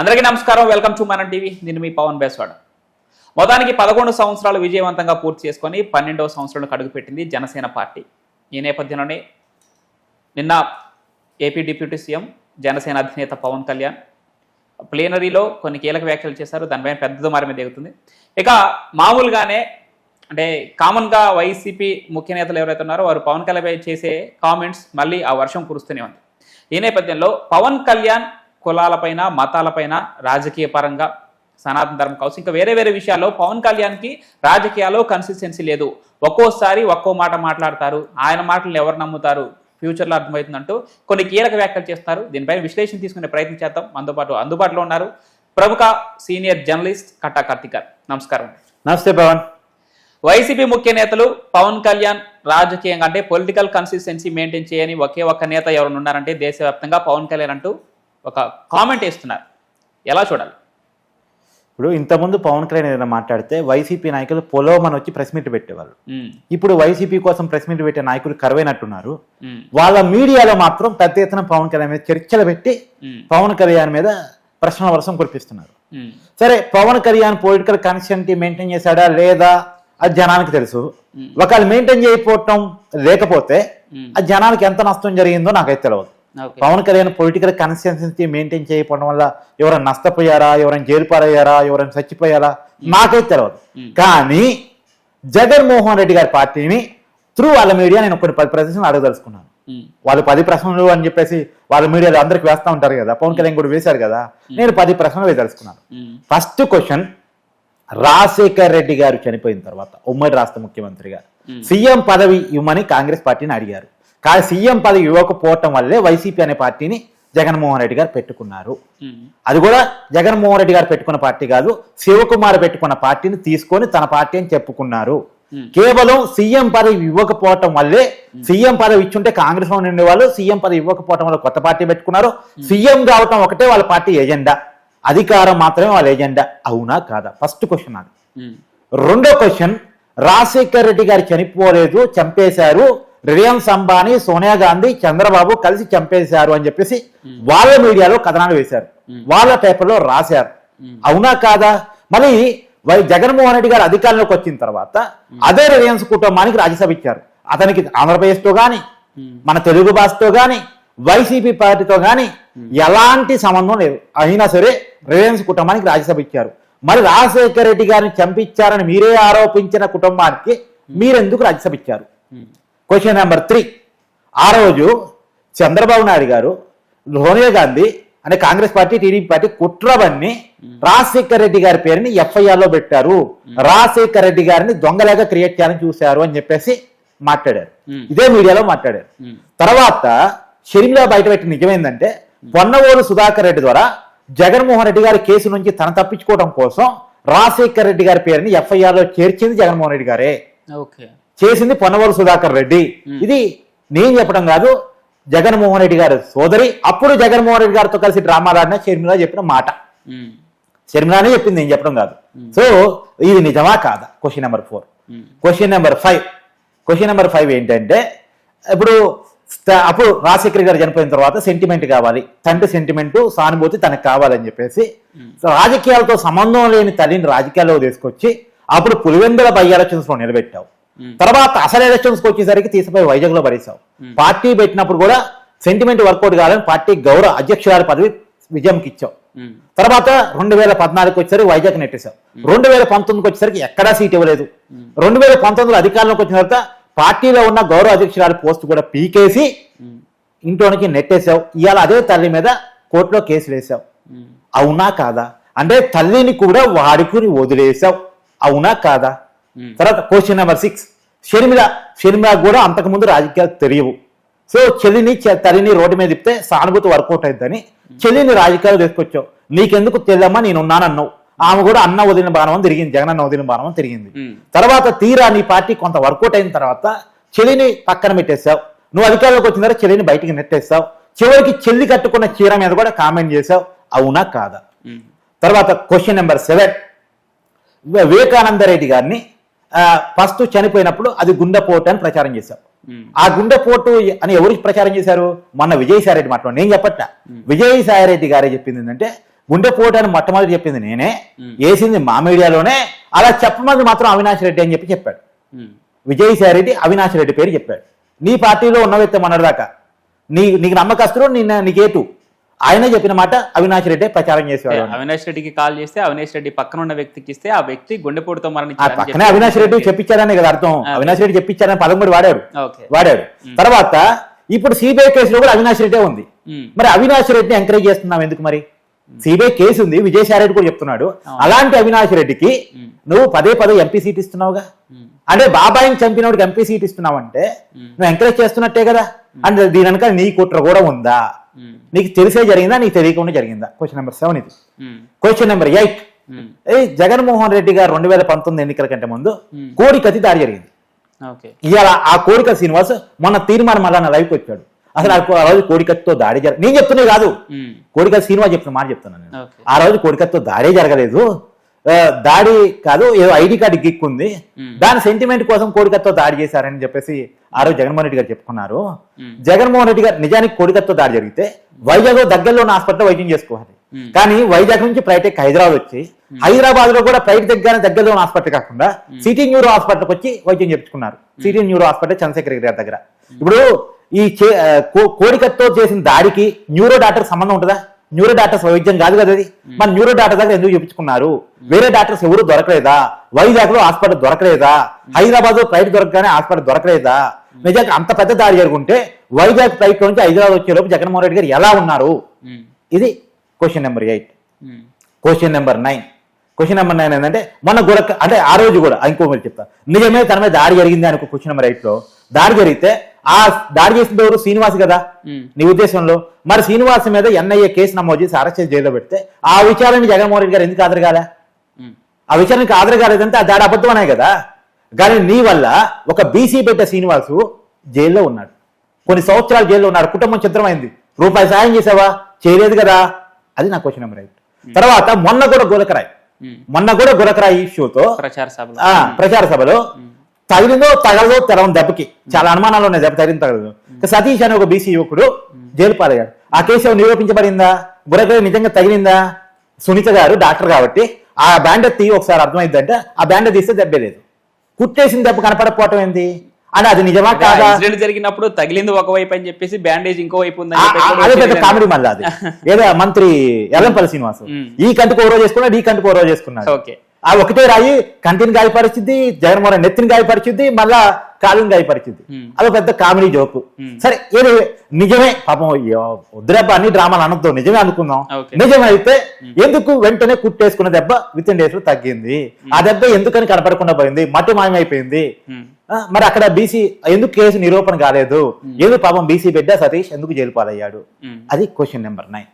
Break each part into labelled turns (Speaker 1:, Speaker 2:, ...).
Speaker 1: అందరికీ నమస్కారం. Welcome to Manam TV. నేను మీ పవన్ బేస్వాడ. మొత్తానికి పదకొండు సంవత్సరాలు విజయవంతంగా పూర్తి చేసుకొని పన్నెండవ సంవత్సరంలో అడుగుపెట్టింది జనసేన పార్టీ. ఈ నేపథ్యంలోనే నిన్న ఏపీ డిప్యూటీ సీఎం జనసేన అధినేత పవన్ కళ్యాణ్ ప్లేనరీలో కొన్ని కీలక వ్యాఖ్యలు చేశారు. దానిపైన పెద్ద దుమారం మీద దిగుతుంది ఇక మామూలుగానే అంటే కామన్గా వైసీపీ ముఖ్య నేతలు ఎవరైతే ఉన్నారో వారు పవన్ కళ్యాణ్ చేసే కామెంట్స్ మళ్ళీ ఆ వర్షం కురుస్తూనే ఉంది. ఈ నేపథ్యంలో పవన్ కళ్యాణ్ కులాలపైన మతాలపైన రాజకీయ పరంగా సనాతన ధర్మం కావచ్చు ఇంకా వేరే వేరే విషయాల్లో పవన్ కళ్యాణ్కి రాజకీయాల్లో కన్సిస్టెన్సీ లేదు. ఒక్కోసారి ఒక్కో మాట మాట్లాడతారు ఆయన మాటలు ఎవరు నమ్ముతారు ఫ్యూచర్లో అర్థమవుతుందంటూ కొన్ని కీలక వ్యాఖ్యలు చేస్తున్నారు దీనిపై విశ్లేషణ తీసుకునే ప్రయత్నం చేద్దాం. అందుబాటు అందుబాటులో ఉన్నారు ప్రముఖ సీనియర్ జర్నలిస్ట్ కట్టా కార్తికర్. నమస్కారం.
Speaker 2: నమస్తే పవన్.
Speaker 1: వైసీపీ ముఖ్య నేతలు పవన్ కళ్యాణ్ రాజకీయంగా అంటే పొలిటికల్ కన్సిస్టెన్సీ మెయింటైన్ చేయని ఒకే ఒక్క నేత ఎవరు ఉన్నారంటే దేశవ్యాప్తంగా పవన్ కళ్యాణ్ అంటూ ఒక కామెంట్ వేస్తున్నారు. ఎలా చూడాలి?
Speaker 2: ఇప్పుడు ఇంతకుముందు పవన్ కళ్యాణ్ ఏదైనా మాట్లాడితే వైసీపీ నాయకులు పొలోమని వచ్చి ప్రెస్ మీట్ పెట్టేవాళ్ళు. ఇప్పుడు వైసీపీ కోసం ప్రెస్ మీట్ పెట్టే నాయకులు కరువైనట్టున్నారు. వాళ్ళ మీడియాలో మాత్రం పెద్ద ఎత్తున పవన్ కళ్యాణ్ మీద చర్చలు పెట్టి పవన్ కళ్యాణ్ మీద ప్రశ్నల వర్షం కురిపిస్తున్నారు. సరే Pawan Kalyan political consistency maintain చేశాడా లేదా అది జనానికి తెలుసు. ఒకవేళ మెయింటైన్ చేయకపోవటం లేకపోతే అది జనానికి ఎంత నష్టం జరిగిందో నాకైతే తెలియదు Pawan Kalyan political consistency maintain చేయకపోవడం వల్ల ఎవరైనా నష్టపోయారా ఎవరైనా జైలు పారయ్యారా ఎవరైనా చచ్చిపోయారా? నాకైతే తెలియదు
Speaker 1: Hmm.
Speaker 2: కానీ జగన్మోహన్ రెడ్డి గారి పార్టీని త్రూ వాళ్ళ మీడియా నేను కొన్ని పది ప్రశ్నలు అడగదలుచుకున్నాను.
Speaker 1: ఉమ్,
Speaker 2: వాళ్ళు పది ప్రశ్నలు అని చెప్పేసి వాళ్ళ మీడియాలో అందరికి వేస్తూ ఉంటారు కదా. పవన్ కళ్యాణ్ కూడా వేశారు కదా. నేను పది ప్రశ్నలు వేదలుచుకున్నాను
Speaker 1: um,
Speaker 2: first question Rajasekhar Reddy గారు చనిపోయిన తర్వాత ఉమ్మడి రాష్ట్ర ముఖ్యమంత్రిగా
Speaker 1: Hmm.
Speaker 2: సీఎం పదవి ఇవ్వమని కాంగ్రెస్ పార్టీని అడిగారు. కానీ సీఎం పదవి ఇవ్వకపోవటం వల్లే వైసీపీ అనే పార్టీని జగన్మోహన్ రెడ్డి గారు పెట్టుకున్నారు. అది కూడా జగన్మోహన్ రెడ్డి గారు పెట్టుకున్న పార్టీ కాదు శివకుమార్ పెట్టుకున్న పార్టీని తీసుకొని తన పార్టీ అని చెప్పుకున్నారు. కేవలం సీఎం పదవి ఇవ్వకపోవటం వల్లే సీఎం పదవి ఇచ్చుంటే కాంగ్రెస్లో ఉండే వాళ్ళు సీఎం పదవి ఇవ్వకపోవటం వల్ల కొత్త పార్టీ పెట్టుకున్నారు. సీఎం కావటం ఒకటే వాళ్ళ పార్టీ ఎజెండా. అధికారం మాత్రమే వాళ్ళ ఎజెండా. అవునా కాదా? ఫస్ట్ క్వశ్చన్ అది. రెండో క్వశ్చన్ రాజశేఖర్ రెడ్డి గారు చనిపోలేదు చంపేశారు. రిలయన్స్ అంబానీ సోనియా గాంధీ చంద్రబాబు కలిసి చంపేశారు అని చెప్పేసి వాళ్ళ మీడియాలో కథనాలు వేశారు. వాళ్ళ పేపర్లో రాశారు. అవునా కాదా? మరి వై జగన్మోహన్ రెడ్డి గారు అధికారంలోకి వచ్చిన తర్వాత అదే రిలయన్స్ కుటుంబానికి రాజ్యసభ ఇచ్చారు. అతనికి ఆంధ్రప్రదేశ్తో
Speaker 1: ఉమ్,
Speaker 2: మన తెలుగు భాషతో కానీ వైసీపీ పార్టీతో కానీ ఎలాంటి సంబంధం లేదు. అయినా సరే రిలయన్స్ కుటుంబానికి రాజ్యసభ ఇచ్చారు. మరి రాజశేఖర రెడ్డి గారిని చంపించారని మీరే ఆరోపించిన కుటుంబానికి మీరెందుకు రాజ్యసభ ఇచ్చారు? క్వశ్చన్ నెంబర్ త్రీ ఆ రోజు చంద్రబాబు నాయుడు గారు సోనియా గాంధీ అనే కాంగ్రెస్ పార్టీ టీడీపీ పార్టీ కుట్రవన్నీ రాజశేఖర్ రెడ్డి గారి పేరుని ఎఫ్ఐఆర్లో పెట్టారు. రాజశేఖర్ రెడ్డి గారిని దొంగలాగా క్రియేట్ చేయాలని చూశారు అని చెప్పేసి మాట్లాడారు. ఇదే మీడియాలో మాట్లాడారు. తర్వాత షర్మిల బయటపెట్టిన నిజమేందంటే పొన్నవోలు సుధాకర్ రెడ్డి ద్వారా జగన్మోహన్ రెడ్డి గారి కేసు నుంచి తన తప్పించుకోవడం కోసం రాజశేఖర్ రెడ్డి గారి పేరుని ఎఫ్ఐఆర్లో చేర్చింది జగన్మోహన్ రెడ్డి గారే.
Speaker 1: ఓకే.
Speaker 2: చేసింది పొన్నవోలు సుధాకర్ రెడ్డి. ఇది నేను చెప్పడం కాదు జగన్మోహన్ రెడ్డి గారి సోదరి. అప్పుడు జగన్మోహన్ రెడ్డి గారితో కలిసి డ్రామాలు ఆడిన షర్మిల చెప్పిన మాట. షర్మిలానే చెప్పింది నేను చెప్పడం కాదు. సో ఇది నిజమా కాదా? Question number four question number five question number five ఏంటంటే ఇప్పుడు అప్పుడు రాజశేఖర్ గారు చనిపోయిన తర్వాత సెంటిమెంట్ కావాలి. తండ్రి సెంటిమెంట్ సానుభూతి తనకు కావాలని చెప్పేసి రాజకీయాలతో సంబంధం లేని తల్లిని రాజకీయాల్లో తీసుకొచ్చి అప్పుడు పులివెందుల బై ఎలక్షన్స్లో నిలబెట్టావు. తర్వాత అసలు ఎలక్షన్స్కి వచ్చేసరికి తీసిపోయి వైజాగ్లో పడేశావు పార్టీ పెట్టినప్పుడు కూడా సెంటిమెంట్ వర్కౌట్ కావాలని పార్టీ గౌరవ అధ్యక్షురాలు పదవి విజయంకి ఇచ్చావు.
Speaker 1: ఉమ్,
Speaker 2: తర్వాత రెండు వేల పద్నాలుగుకి వచ్చేసరికి వైజాగ్ నెట్టేశావు. రెండు వేల పంతొమ్మిదికి వచ్చేసరికి ఎక్కడా సీట్ ఇవ్వలేదు. రెండు వేల పంతొమ్మిదిలో అధికారంలోకి వచ్చిన తర్వాత పార్టీలో ఉన్న గౌరవ అధ్యక్షురాలు పోస్ట్ కూడా పీకేసి ఇంట్లోనికి నెట్టేశావు. ఇవాళ అదే తల్లి మీద కోర్టులో కేసు వేశావు.
Speaker 1: ఉమ్,
Speaker 2: అవునా కాదా? అంటే తల్లిని కూడా వాడుకుని వదిలేశావు. అవునా కాదా? తర్వాత question number six Sharmila Sharmila కూడా అంతకుముందు రాజకీయాలు తెలియవు సో చెల్లిని తల్లిని రోడ్డు మీద తిప్పితే సానుభూతి వర్కౌట్ అవుతుందని చెల్లిని రాజకీయాలు తీసుకొచ్చావు. నీకెందుకు తెల్లమ్మా నేను ఉన్నానన్నావు ఆమె కూడా అన్న వదిలిన బాణం అని తిరిగింది జగన్ అన్న వదిలిన బాణం అని తిరిగింది.
Speaker 1: ఉమ్,
Speaker 2: తర్వాత తీరా నీ పార్టీ కొంత వర్కౌట్ అయిన తర్వాత చెల్లిని పక్కన పెట్టేశావు. నువ్వు అధికారంలోకి వచ్చిన తర్వాత చెల్లిని బయటికి నెట్టేస్తావు చివరికి చెల్లి కట్టుకున్న చీర మీద కూడా కామెంట్ చేశావు. అవునా కాదా?
Speaker 1: ఉమ్,
Speaker 2: తర్వాత question number seven Vivekananda Reddy గారిని ఫస్ట్ చనిపోయినప్పుడు అది గుండెపోటు అని ప్రచారం
Speaker 1: ఉమ్,
Speaker 2: ఆ గుండెపోటు అని ఎవరికి ప్రచారం చేశారు? మొన్న విజయసాయిరెడ్డి మాట్లాడు నేను చెప్పట్ట విజయసాయిరెడ్డి గారే చెప్పింది ఏంటంటే గుండెపోటు అని మొట్టమొదటి చెప్పింది నేనే. వేసింది మా మీడియాలోనే. అలా చెప్పమంది మాత్రం అవినాష్ రెడ్డి అని చెప్పి చెప్పాడు.
Speaker 1: ఉమ్.
Speaker 2: విజయసాయి రెడ్డి అవినాష్ రెడ్డి పేరు చెప్పాడు. నీ పార్టీలో ఉన్న వ్యక్తి మొన్నటిదాకా. నీ నీకు నమ్మకస్తుడు నిన్న నీకేటు. ఆయనే చెప్పిన మాట అవినాష్ రెడ్డి ప్రచారం చేసేవాడు అని.
Speaker 1: అవినాష్ రెడ్డికి కాల్ చేస్తే అవినాష్ రెడ్డి పక్కన ఉన్న వ్యక్తికి ఇస్తే ఆ వ్యక్తి గుండెపోటుతో
Speaker 2: పక్కనే
Speaker 1: చెప్పి-
Speaker 2: అవినాష్ రెడ్డి చెప్పించాడనే కదా అర్థం. అవినాష్ రెడ్డి చెప్పించాడని పదం కూడా వాడాడు వాడాడు తర్వాత ఇప్పుడు సిబిఐ కేసులో కూడా అవినాష్ రెడ్డే ఉంది. మరి అవినాష్ రెడ్డిని ఎంకరేజ్ చేస్తున్నాం ఎందుకు మరి సిబిఐ కేసు ఉంది విజయసాయి రెడ్డి కూడా చెప్తున్నాడు. అలాంటి అవినాష్ రెడ్డికి. నువ్వు పదే పదే ఎంపీ సీట్ ఇస్తున్నావుగా. అంటే బాబాయిని చంపినోడికి ఎంపీ సీట్ ఇస్తున్నావు అంటే. నువ్వు ఎంకరేజ్ చేస్తున్నట్టే కదా అంటే దీని వెనక నీ కుట్ర కూడా ఉందా. నీకు తెలిసే జరిగిందా? నీకు తెలియకుండా జరిగిందా? క్వశ్చన్ నెంబర్ సెవెన్ ఇది. Question number eight. ఏ జగన్మోహన్ రెడ్డి గారు రెండు వేల పంతొమ్మిది ఎన్నికల కంటే ముందు
Speaker 1: ఉమ్.
Speaker 2: కోడికతి దాడి జరిగింది. ఇవాళ ఆ కోడిక శ్రీనివాస్ మొన్న తీర్మానం మళ్ళా నా లైవ్కి వచ్చాడు. అసలు ఆ రోజు కోడికత్తితో దాడి జరగ నేను చెప్తున్నా కాదు. కోడికత్తి శ్రీనివాస్ చెప్తున్న మాట చెప్తున్నాను నేను. ఆ రోజు కోడికత్తితో దాడే జరగలేదు. దాడి కాదు ఏదో ఐడి కార్డు గిక్కుంది. దాని సెంటిమెంట్ కోసం కోడికత్తితో దాడి చేశారని చెప్పేసి ఆ రోజు జగన్మోహన్ రెడ్డి గారు చెప్పుకున్నారు. జగన్మోహన్ రెడ్డి గారు నిజానికి కోడికత్తితో దాడి జరిగితే వైజాగ్ దగ్గరలో ఉన్న హాస్పిటల్లో వైద్యం చేసుకోవాలి. కానీ వైజాగ్ నుంచి ప్రైవేట్ హైదరాబాద్ వచ్చి హైదరాబాద్లో కూడా ప్రైవేట్ దగ్గర దగ్గరలో ఉన్న హాస్పిటల్ కాకుండా సిటీ న్యూరో హాస్పిటల్కి వచ్చి వైద్యం చేయించుకున్నారు సిటీ న్యూరో హాస్పిటల్ చంద్రశేఖర్ గారి దగ్గర. ఇప్పుడు ఈ కోడికత్తో చేసిన దాడికి న్యూరో డాక్టర్ సంబంధం ఉంటుందా? న్యూరో డాక్టర్స్ వైద్యం కాదు కదా అది. మన న్యూరో డాక్టర్ దగ్గర ఎందుకు చెప్పించుకున్నారు వేరే డాక్టర్స్ ఎవరు దొరకలేదా? వైజాగ్లో హాస్పిటల్ దొరకలేదా? హైదరాబాద్లో ఫ్లైట్ దొరకగానే హాస్పిటల్ దొరకలేదా? నిజంగా అంత పెద్ద దాడి జరుగుంటే వైజాగ్ ఫ్లైట్ నుంచి హైదరాబాద్ వచ్చే లోపు జగన్మోహన్ రెడ్డి గారు ఎలా ఉన్నారు. ఇది question number eight. Question number nine. Question number nine ఏంటంటే మొన్న గురక అంటే ఆ రోజు కూడా ఇంకో మీరు చెప్తా. నిజమే తన మీద దాడి జరిగింది అనుకో క్వశ్చన్ నెంబర్ ఎయిట్లో దాడి జరిగితే ఆ దాడి చేసిన ఎవరు? శ్రీనివాస్ కదా. నీ ఉద్దేశంలో. మరి శ్రీనివాస్ మీద ఎన్ఐఏ కేసు నమోదు చేసి అరెస్ట్ చేసి జైల్లో పెడితే ఆ విచారణ జగన్మోహన్ రెడ్డి గారు ఎందుకు
Speaker 1: ఉమ్.
Speaker 2: ఆ విచారణకి హాజరు కాలేదంటే ఆ దాడి అబద్ధం అనే కదా. కానీ నీ వల్ల ఒక బీసీ బిడ్డ శ్రీనివాసు జైల్లో ఉన్నాడు. కొన్ని సంవత్సరాలు జైల్లో ఉన్నాడు. కుటుంబం చిత్రమైంది రూపాయి సాయం చేసావా? చేయలేదు కదా. అది నా క్వశ్చన్ నెంబర్ ఎయిట్. తర్వాత మొన్న కూడా గులకరాయ్. మొన్న కూడా గులకరాయ్ ఇష్యూతో
Speaker 1: ప్రచార సభలో.
Speaker 2: ఆ ప్రచార సభలో తగిలిందో తగలదో తెలవని దెబ్బకి. చాలా అనుమానాలు ఉన్నాయి దెబ్బ తగిలిన తగలదు. సతీష్ అనే ఒక బీసీ యువకుడు జైలు పాలయ్యాడు. ఆ కేసు నిరూపించబడిందా? గురకరాయ్ నిజంగా తగిలిందా? సునీత గారు డాక్టర్ కాబట్టి ఆ బ్యాండ్ తీసి ఒకసారి అర్థమైందంటే ఆ బ్యాండ్ తీస్తే దెబ్బే లేదు. కుట్టేసిన దెబ్బ కనపడకపోవటం ఏంది? అని అది నిజమా కాదా?
Speaker 1: ఇన్సిడెంట్ జరిగినప్పుడు తగిలింది ఒకవైపు అని చెప్పేసి బ్యాండేజ్ ఇంకో వైపు కూడా
Speaker 2: అదే పెద్ద కామెడీ మళ్ళీ అది. ఏదో మంత్రి ఎల్లంపల్లి శ్రీనివాస్. ఈ కంటికి ఓ రోజు చేసుకున్నాడు ఈ కంటికి ఓ రోజు చేసుకున్నాడు.
Speaker 1: ఓకే.
Speaker 2: ఆ ఒకటే రాయి కంటిని గాయపరిచింది జగన్మోహన్ నెత్తిని గాయపరిచింది మళ్ళా కాలుని గాయపరిచింది. అదో పెద్ద కామెడీ జోకు. సరే ఏదో నిజమే? పాపం వద్దురబ్బా అన్ని డ్రామాలు అనొద్దు. నిజమే అనుకుందాం. నిజమైతే ఎందుకు వెంటనే కుట్టేసుకున్న దెబ్బ విత్ ఇన్ డేస్లో తగ్గింది? ఆ దెబ్బ ఎందుకని కనపడకుండా పోయింది? మట్టి మాయమైపోయింది? మరి అక్కడ బీసీ ఎందుకు కేసు నిరూపణ కాలేదు? ఎందుకు పాపం బీసీ బిడ్డ సతీష్ ఎందుకు జైలు పాలయ్యాడు. అది క్వశ్చన్ నెంబర్ నైన్.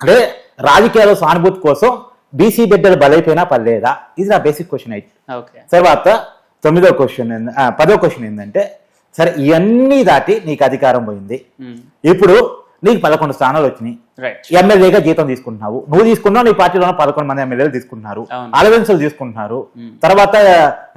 Speaker 2: అంటే రాజకీయాల్లో సానుభూతి కోసం బీసీ బిడ్డలు బలైపోయినా పర్లేదా? ఇది నా బేసిక్ క్వశ్చన్ అయితే. తర్వాత తొమ్మిదో క్వశ్చన్ పదో క్వశ్చన్ ఏంటంటే సరే ఇవన్నీ దాటి నీకు అధికారం పోయింది. ఇప్పుడు నీకు పదకొండు స్థానాలు వచ్చినాయి. ఎమ్మెల్యేగా జీతం తీసుకుంటున్నావు. నువ్వు తీసుకున్నావు నీ పార్టీలో పదకొండు మంది ఎమ్మెల్యేలు తీసుకుంటున్నారు. అలవెన్సులు తీసుకుంటున్నారు. తర్వాత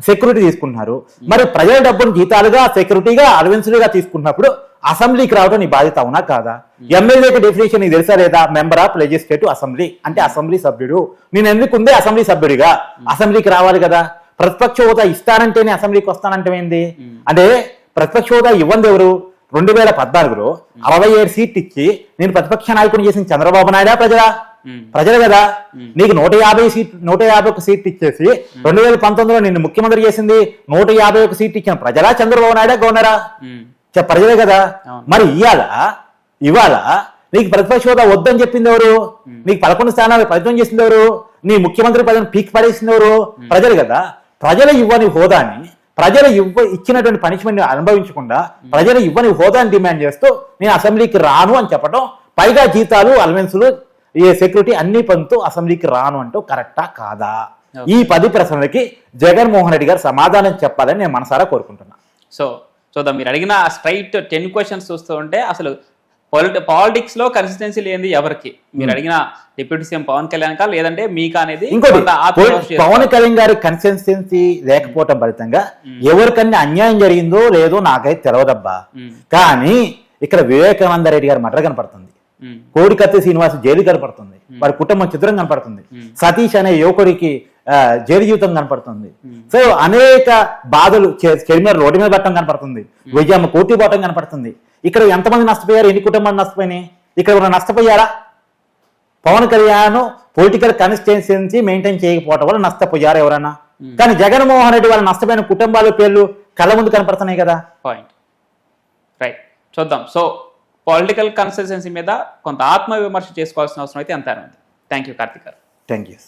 Speaker 2: సెక్యూరిటీ తీసుకుంటున్నారు. మరి ప్రజల డబ్బును జీతాలుగా సెక్యూరిటీగా అలవెన్సులుగా తీసుకున్నప్పుడు అసెంబ్లీకి రావడం నీ బాధ్యత అవునా కాదా? ఎమ్మెల్యేకి డెఫినేషన్ నీకు తెలుసా లేదా? మెంబర్ ఆఫ్ లెజిస్లేటివ్ అసెంబ్లీ అంటే అసెంబ్లీ సభ్యుడు. నేను ఎందుకు ఉంది అసెంబ్లీ సభ్యుడిగా అసెంబ్లీకి రావాలి కదా. ప్రతిపక్ష హోదా ఇస్తానంటేనే అసెంబ్లీకి వస్తానంటే ఏంది? అంటే ప్రతిపక్ష హోదా ఇవ్వంది ఎవరు? రెండు వేల పద్నాలుగులో అరవై ఏడు సీట్లు ఇచ్చి నేను ప్రతిపక్ష నాయకుని చేసిన చంద్రబాబు నాయుడా ప్రజలా. ప్రజలు కదా. నీకు నూట యాభై సీట్ నూట యాభై ఒక సీట్ ఇచ్చేసి రెండు వేల పంతొమ్మిదిలో నిన్ను ముఖ్యమంత్రి చేసింది నూట యాభై ఒక సీట్ ఇచ్చిన ప్రజలా చంద్రబాబు నాయుడా గవర్నరా? ప్రజలే కదా. మరి ఇవాళ ఇవాళ నీకు ప్రతిపక్ష హోదా వద్దని చెప్పింది ఎవరు నీకు పదకొండు స్థానాలు ప్రయత్నం చేసింది ఎవరు నీ ముఖ్యమంత్రి పదవిని పీక్ పడేసింది ఎవరు ప్రజలు కదా? ప్రజలు ఇవ్వని హోదాని ప్రజలు ఇవ్వ ఇచ్చినటువంటి పనిష్మెంట్ అనుభవించకుండా ప్రజలు ఇవ్వని హోదాని డిమాండ్ చేస్తూ నేను అసెంబ్లీకి రాను అని చెప్పడం పైగా జీతాలు అలవెన్సులు ఈ సెక్యూరిటీ అన్ని పంతు అసెంబ్లీకి రాను అంటూ కరెక్టా కాదా? ఈ పది ప్రశ్నలకి జగన్మోహన్ రెడ్డి గారు సమాధానం చెప్పాలని నేను మనసారా కోరుకుంటున్నా.
Speaker 1: సో చూద్దాం. మీరు అడిగిన స్ట్రైట్ టెన్ క్వశ్చన్స్ చూస్తూ ఉంటే అసలు పొలిటి పాలిటిక్స్లో కన్సిస్టెన్సీ లేనిది ఎవరికి? మీరు అడిగిన డిప్యూటీ సీఎం పవన్ కళ్యాణ్ కా లేదంటే మీకా అనేది
Speaker 2: పవన్ కళ్యాణ్ గారి కన్సిస్టెన్సీ లేకపోవటం ఫలితంగా ఎవరికన్నా అన్యాయం జరిగిందో లేదో నాకైతే తెలవదబ్బా.
Speaker 1: ఉమ్.
Speaker 2: కానీ ఇక్కడ వివేకానంద రెడ్డి గారి మటర్ కనపడుతుంది. కోడికత్తి శ్రీనివాస్ జైలు కనపడుతుంది. వారి కుటుంబం చిత్రం కనపడుతుంది. సతీష్ అనే యువకుడికి జైలు జీవితం కనపడుతుంది. సో అనేక బాధలు చెరిమీర రోడ్డు మీద పట్టడం కనపడుతుంది. విజయమ్మ కోర్టు పోవటం కనపడుతుంది. ఇక్కడ ఎంతమంది నష్టపోయారు? ఎన్ని కుటుంబాలు నష్టపోయినాయి? ఇక్కడ నష్టపోయారా? Pawan Kalyan political consistency maintain చేయకపోవడం వల్ల నష్టపోయారు ఎవరైనా? కానీ జగన్మోహన్ రెడ్డి వాళ్ళ నష్టపోయిన కుటుంబాల పేర్లు కళ్ళ ముందు కనపడుతున్నాయి కదా.
Speaker 1: పాయింట్ రైట్ చూద్దాం. సో పొలిటికల్ కన్సిస్టెన్సీ మీద కొంత ఆత్మవిమర్శ చేసుకోవాల్సిన అవసరం అయితే అంతా ఉంది. థ్యాంక్ యూ కార్తిక్ గారు.
Speaker 2: Thank you